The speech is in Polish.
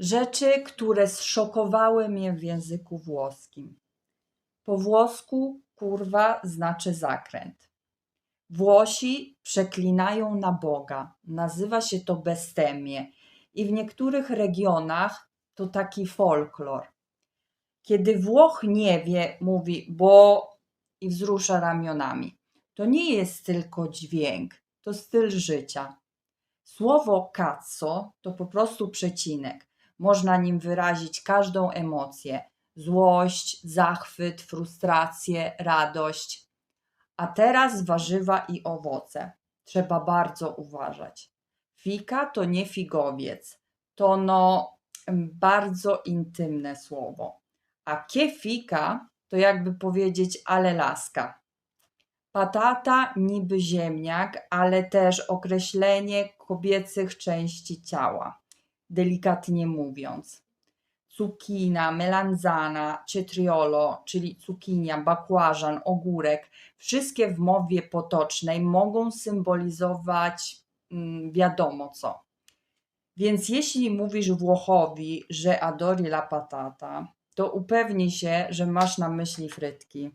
Rzeczy, które zszokowały mnie w języku włoskim. Po włosku kurwa znaczy zakręt. Włosi przeklinają na Boga. Nazywa się to bestemie. I w niektórych regionach to taki folklor. Kiedy Włoch nie wie, mówi bo i wzrusza ramionami. To nie jest tylko dźwięk, to styl życia. Słowo cazzo to po prostu przecinek. Można nim wyrazić każdą emocję: złość, zachwyt, frustrację, radość. A teraz warzywa i owoce. Trzeba bardzo uważać. Fika to nie figowiec. To no em, bardzo intymne słowo. A kie fika to jakby powiedzieć ale laska. Patata niby ziemniak, ale też określenie kobiecych części ciała, delikatnie mówiąc. Cukina, melanzana, cetriolo, czyli cukinia, bakłażan, ogórek, wszystkie w mowie potocznej mogą symbolizować mm, wiadomo co. Więc jeśli mówisz Włochowi, że adori la patata, to upewnij się, że masz na myśli frytki.